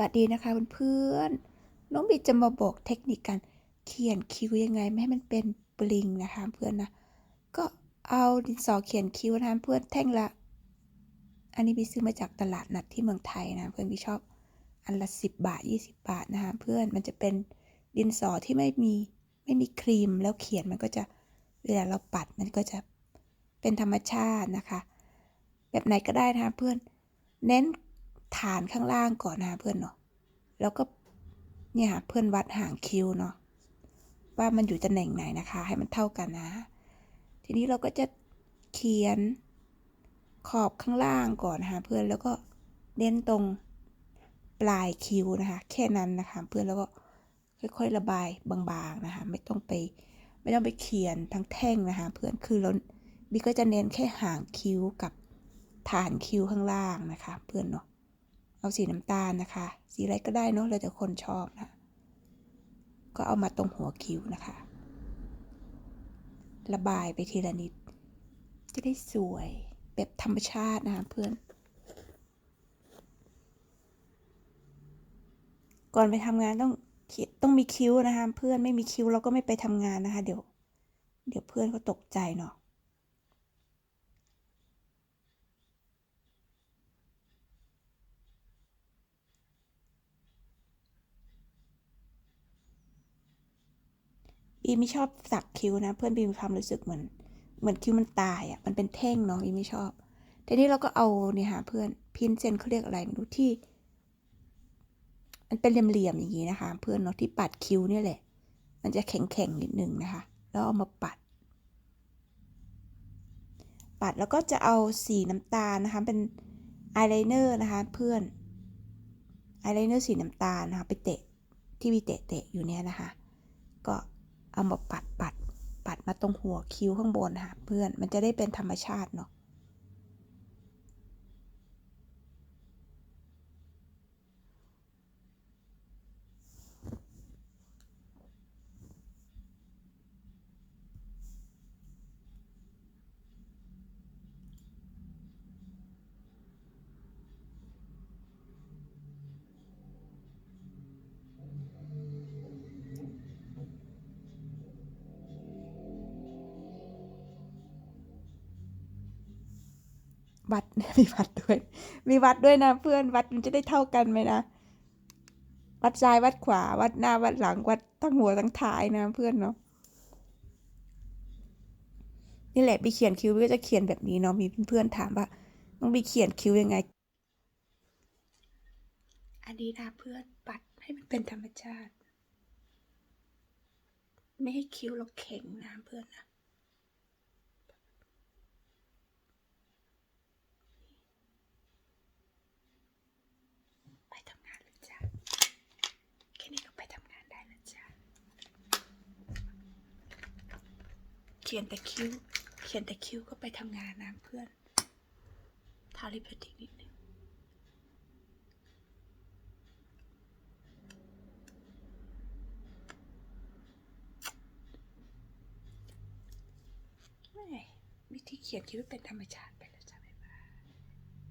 วัสดีนะคะเพื่อนๆน้องบีจะมาบอกเทคนิคการเขียนคิ้วยังไงไม่ให้มันเป็นปลิงนะคะเพื่อนนะ ก็เอาดินสอเขียนคิ้วนะคะเพื่อนแท่งละ อันนี้บีซื้อมาจากตลาดนัดที่เมืองไทยนะเพื่อนบีชอบอันละสิบบาทยี่สิบบาทนะคะเพื่อนมันจะเป็นดินสอที่ไม่มีไม่มีครีมแล้วเขียนมันก็จะเวลาเราปัดมันก็จะเป็นธรรมชาตินะคะ แบบไหนก็ได้นะคะเพื่อนเน้น ฐานข้างล่างก่อนนะคะเพื่อนเนาะแล้วก็เนี่ยค่ะเพื่อนวัดห่างคิ้วเนาะว่ามันอยู่ตำแหน่งไหนนะคะ ให้มันเท่ากันนะ ทีนี้เราก็จะเขียนขอบข้างล่างก่อนนะคะเพื่อนแล้วก็เน้นตรงปลายคิ้วนะคะ แค่นั้นนะคะ เพื่อนแล้วก็ค่อยๆระบายบางๆนะคะ ไม่ต้องไปไม่ต้องไปเขียนทั้งแท่งนะคะ เพื่อนคือเราบีก็จะเน้นแค่หางคิ้วกับฐานคิ้วข้างล่างนะคะ เพื่อนเนาะ เอาสีน้ำตาลนะคะ สีอะไรก็ได้เนาะแล้วแต่คนชอบนะ ก็เอามาตรงหัวคิ้วนะคะ ระบายไปทีละนิด จะได้สวยแบบธรรมชาตินะคะเพื่อนก่อนไปทำงานต้องต้องมีคิ้วนะคะ เพื่อนไม่มีคิ้วเราก็ไม่ไปทำงานนะคะ เดี๋ยว เดี๋ยวเพื่อนเขาตกใจเนาะ บีไม่ชอบสักคิ้วนะ เพื่อนบีมีความรู้สึกเหมือน เหมือนคิ้วมันตายอะ มันเป็นแท่งเนาะบีไม่ชอบ ทีนี้เราก็เอาเนี่ยหาเพื่อนพินเซนเขาเรียกอะไรไม่รู้ที่ มันเป็นเหลี่ยมๆอย่างนี้นะคะ เพื่อนเนาะที่ปัดคิ้วเนี่ยแหละ มันจะแข็งๆนิดนึงนะคะ แล้วเอามาปัด ปัดแล้วก็จะเอาสีน้ำตาลนะคะ เป็นอายไลเนอร์นะคะ เพื่อนอายไลเนอร์สีน้ำตาลนะคะ ไปเตะที่มีเตะเตะอยู่เนี่ยนะคะ ก็ เอามาปัดปัดปัดมาตรงหัวคิ้วข้างบนค่ะเพื่อน มันจะได้เป็นธรรมชาติเนาะ วัดมีวัดด้วย มีวัดด้วยนะ เพื่อนวัดมันจะได้เท่ากันไหมนะ วัดซ้ายวัดขวา วัดหน้าวัดหลังวัดทั้งหัวทั้งท้ายนะเพื่อนเนาะนี่แหละบีเขียนคิ้วบีก็จะเขียนแบบนี้เนาะมีเพื่อนถามว่าต้องบีเขียนคิ้วยังไง อันนี้นะเพื่อนปัดให้มันเป็นธรรมชาติ ไม่ให้คิ้วเราแข็งนะเพื่อนนะ ไปทำงานแล้วจ้ะแค่นี้ก็ไปทำงานได้แล้วจ้ะเขียนแต่คิ้ว เขียนแต่คิ้วก็ไปทำงานนะเพื่อน ทาลิปสติกนิดนึงแหม่วิธีเขียนคิ้วเป็นธรรมชาติ